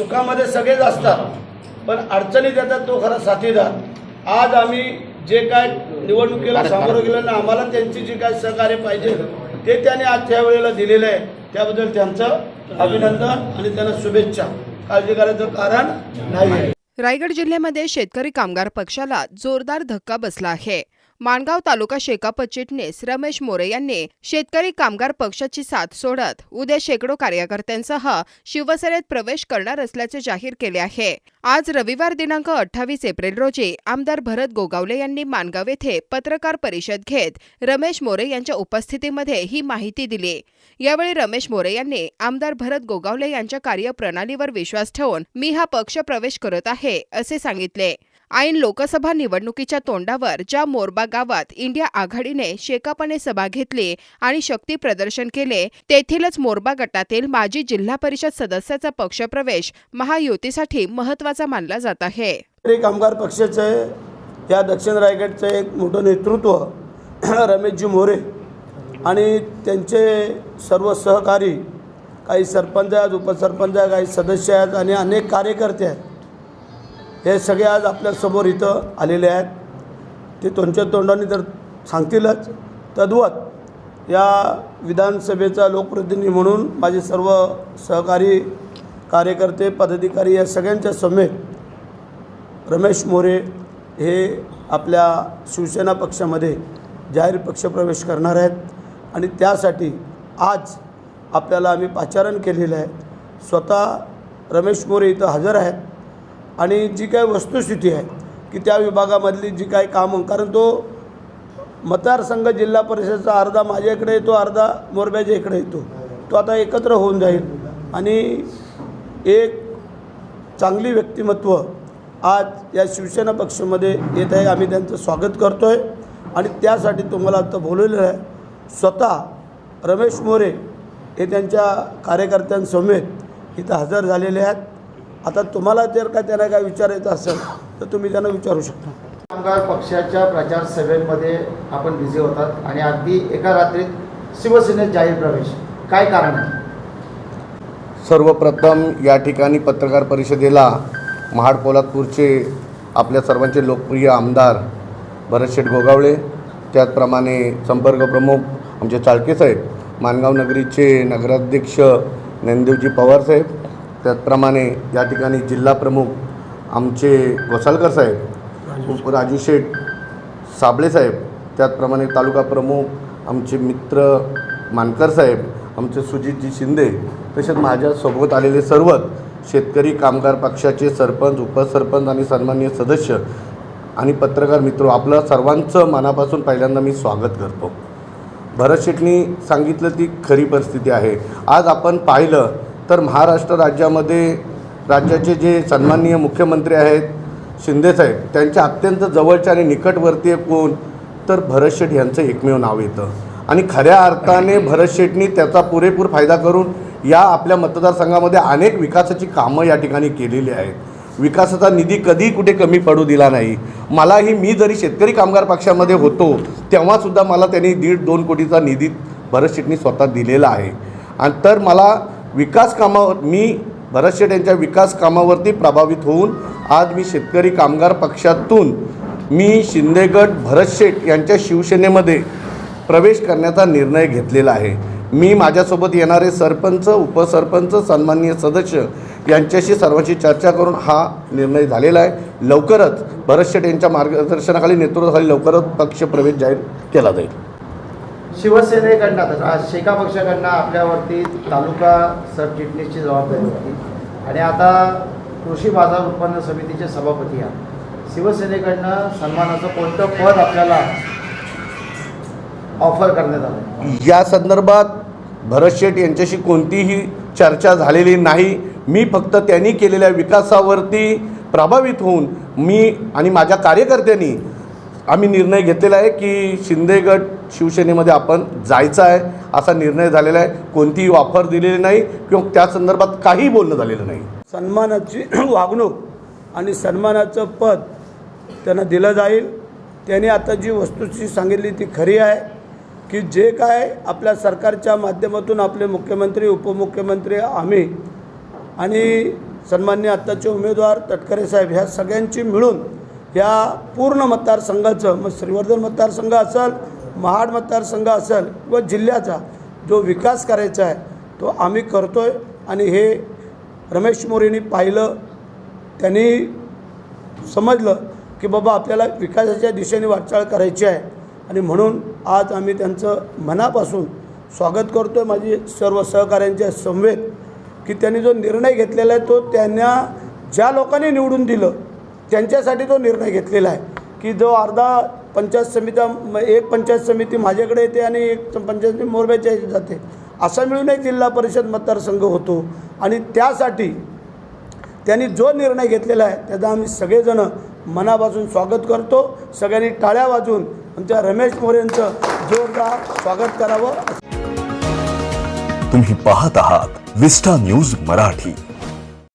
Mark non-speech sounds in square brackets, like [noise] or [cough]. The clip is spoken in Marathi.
सुखामध्ये सगळेच असतात पण अडचणीत येतात तो खरा साथीदार. आज आम्ही जे काय निवडणुकीला सामोरं गेलं ना आम्हाला त्यांची जी काय सहकार्य पाहिजे ते त्याने आज त्या वेळेला दिलेलं आहे. त्याबद्दल त्यांचं अभिनंदन आणि त्यांना शुभेच्छा. काळजी करायचं कारण नाही आहे रायगड जिल्ह्यामध्ये शेतकरी कामगार पक्षाला जोरदार धक्का बसला आहे. माणगाव तालुका शेकाप चिटणीस रमेश मोरे यांनी शेतकरी कामगार पक्षाची साथ सोडत उद्या शेकडो कार्यकर्त्यांसह शिवसेनेत प्रवेश करणार असल्याचे जाहीर केले आहे. आज रविवार दिनांक अठ्ठावीस एप्रिल रोजी आमदार भरत गोगावले यांनी माणगाव येथे पत्रकार परिषद घेत रमेश मोरे यांच्या उपस्थितीमध्ये ही माहिती दिली. यावेळी रमेश मोरे यांनी आमदार भरत गोगावले यांच्या कार्यप्रणालीवर विश्वास ठेवून मी हा पक्ष प्रवेश करत आहे असे सांगितले. ऐन लोकसभा निवडणुकीच्या तोंडावर ज्या मोरबाग गावात इंडिया आघाडीने शेकापणे सभा घेतली आणि शक्ती प्रदर्शन केले. तेथीलच मोरबा गटातील माजी जिल्हा परिषद सदस्याचा पक्षप्रवेश महायुतीसाठी महत्त्वाचा मानला जात आहे. कामगार पक्षाचं या दक्षिण रायगडचं एक मोठं नेतृत्व [clears throat] रमेशजी मोरे आणि त्यांचे सर्व सहकारी काही सरपंच आहेत उपसरपंच आहेत काही सदस्य आहेत आणि अनेक कार्यकर्ते आहेत. हे सगळे आज आपल्यासमोर इथं आलेले आहेत. ते तुमच्या तोंडाने तर सांगतीलच तद्वत या विधानसभेचा लोकप्रतिनिधी म्हणून माझे सर्व सहकारी कार्यकर्ते पदाधिकारी या सगळ्यांच्या समेत रमेश मोरे हे आपल्या शिवसेना पक्षामध्ये जाहीर पक्षप्रवेश करणार आहेत आणि त्यासाठी आज आपल्याला आम्ही पाचारण केलेलं आहे. स्वतः रमेश मोरे इथं हजर आहेत आणि जी काही वस्तुस्थिती आहे की त्या विभागामधली जी काही कामं कारण तो मतदारसंघ जिल्हा परिषदेचा अर्धा माझ्या इकडे येतो अर्धा मोरब्याच्या इकडे येतो. तो आता एकत्र होऊन जाईल. आणि एक चांगली व्यक्तिमत्व आज या शिवसेना पक्षामध्ये येत आहे आम्ही त्यांचं स्वागत करतो आहे आणि त्यासाठी तुम्हाला आता बोलवलेलं आहे स्वतः रमेश मोरे हे त्यांच्या कार्यकर्त्यांसमेत इथं हजर झालेले आहेत. आता तुम्हाला जर का त्यांना काय विचारायचं असेल तर तुम्ही त्यांना विचारू शकता. कामगार पक्षाच्या प्रचार सभेमध्ये आपण बिझी होतात आणि अगदी एका रात्रीत शिवसेनेत जाहीर प्रवेश. काय कारण आहे? सर्वप्रथम या ठिकाणी पत्रकार परिषदेला महाड पोलादपूरचे आपल्या सर्वांचे लोकप्रिय आमदार भरतशेठ गोगावळे त्याचप्रमाणे संपर्क प्रमुख आमचे चाळके साहेब मानगाव नगरीचे नगराध्यक्ष ज्ञानदेवजी पवारसाहेब त्याचप्रमाणे या ठिकाणी जिल्हा प्रमुख आमचे गोसालकर साहेब राजू शेठ. साबळे साहेब त्याचप्रमाणे तालुका प्रमुख आमचे मित्र मानकर साहेब आमचे सुजितजी शिंदे तसेच माझ्यासोबत आलेले सर्वच शेतकरी कामगार पक्षाचे सरपंच उपसरपंच आणि सन्माननीय सदस्य आणि पत्रकार मित्र आपलं सर्वांचं मनापासून पहिल्यांदा मी स्वागत करतो. भरत शेटनी सांगितलं ती खरी परिस्थिती आहे. आज आपण पाहिलं तर महाराष्ट्र राज्यामध्ये राज्याचे जे सन्माननीय मुख्यमंत्री आहेत शिंदेसाहेब त्यांच्या अत्यंत जवळच्या आणि निकटवर्तीय कोण? तर भरत शेठ यांचं एकमेव नाव येतं. आणि खऱ्या अर्थाने भरत शेठनी त्याचा पुरेपूर फायदा करून या आपल्या मतदारसंघामध्ये अनेक विकासाची कामं या ठिकाणी केलेली आहेत. विकासाचा निधी कधी कुठे कमी पडू दिला नाही. मलाही मी जरी शेतकरी कामगार पक्षामध्ये होतो तेव्हासुद्धा मला त्यांनी दीड दोन कोटीचा निधी भरत शेठनी स्वतः दिलेला आहे. आणि तर मला विकास कामावर मी बऱ्याचशा त्यांच्या यांच्या विकास कामावरती प्रभावित होऊन आज मी शेतकरी कामगार पक्षातून मी शिंदेगड भरत शेठ यांच्या शिवसेनेमध्ये प्रवेश करण्याचा निर्णय घेतलेला आहे. मी माझ्यासोबत येणारे सरपंच उपसरपंच सन्माननीय सदस्य यांच्याशी सर्वांशी चर्चा करून हा निर्णय झालेला आहे. लवकरच भरत शेठ यांच्या मार्गदर्शनाखाली नेतृत्वाखाली लवकरच पक्ष प्रवेश जाहीर केला जाईल. शिवसेनेकडनं आता आज शेका पक्षाकडनं आपल्यावरती तालुका सरचिटणीसची जबाबदारी होती. आणि आता कृषी बाजार उत्पन्न समितीचे सभापती आहात. शिवसेनेकडनं सन्मानाचं कोणतं पद आपल्याला ऑफर करण्यात आलं? या संदर्भात भरत शेठ यांच्याशी कोणतीही चर्चा झालेली नाही. मी फक्त त्यांनी केलेल्या विकासावरती प्रभावित होऊन मी आणि माझ्या कार्यकर्त्यांनी आम्ही निर्णय घेतलेला आहे की शिंदेगड शिवसेनेमध्ये आपण जायचं आहे असा निर्णय झालेला आहे. कोणतीही ऑफर दिलेली नाही किंवा त्या संदर्भात काहीही बोलणं झालेलं नाही. सन्मानाची [clears throat] वागणूक आणि सन्मानाचं पद त्यांना दिलं जाईल. त्याने आता जी वस्तूची सांगितली ती खरी आहे की जे काय आपल्या सरकारच्या माध्यमातून आपले मुख्यमंत्री उपमुख्यमंत्री आम्ही आणि सन्मान्य आत्ताचे उमेदवार तटकरे साहेब ह्या सगळ्यांची मिळून या पूर्ण मतदारसंघाचं मग श्रीवर्धन मतदारसंघ असेल महाड मतदारसंघ असेल व जिल्ह्याचा जो विकास करायचा आहे तो आम्ही करतो आहे आणि हे रमेश मोरेंनी पाहिलं त्यांनी समजलं की बाबा आपल्याला विकासाच्या दिशेने वाटचाल करायची आहे. आणि म्हणून आज आम्ही त्यांचं मनापासून स्वागत करतो आहे माझी सर्व सहकाऱ्यांच्या समवेत की त्यांनी जो निर्णय घेतलेला आहे तो त्यांना ज्या लोकांनी निवडून दिलं त्यांच्यासाठी तो निर्णय घेतलेला आहे. की जो अर्धा पंचायत समित्या म- एक पंचायत समिती माझ्याकडे येते आणि एक पंचायत समिती मोरब्याच्या जाते. असा मिळून एक जिल्हा परिषद मतदारसंघ होतो. आणि त्यासाठी त्यांनी जो निर्णय घेतलेला आहे त्याचा आम्ही सगळेजण मनापासून स्वागत करतो. सगळ्यांनी टाळ्या वाजून आमच्या रमेश मोरेंचं जोरदार स्वागत करावं. तुम्ही पाहत आहात विस्टा न्यूज मराठी.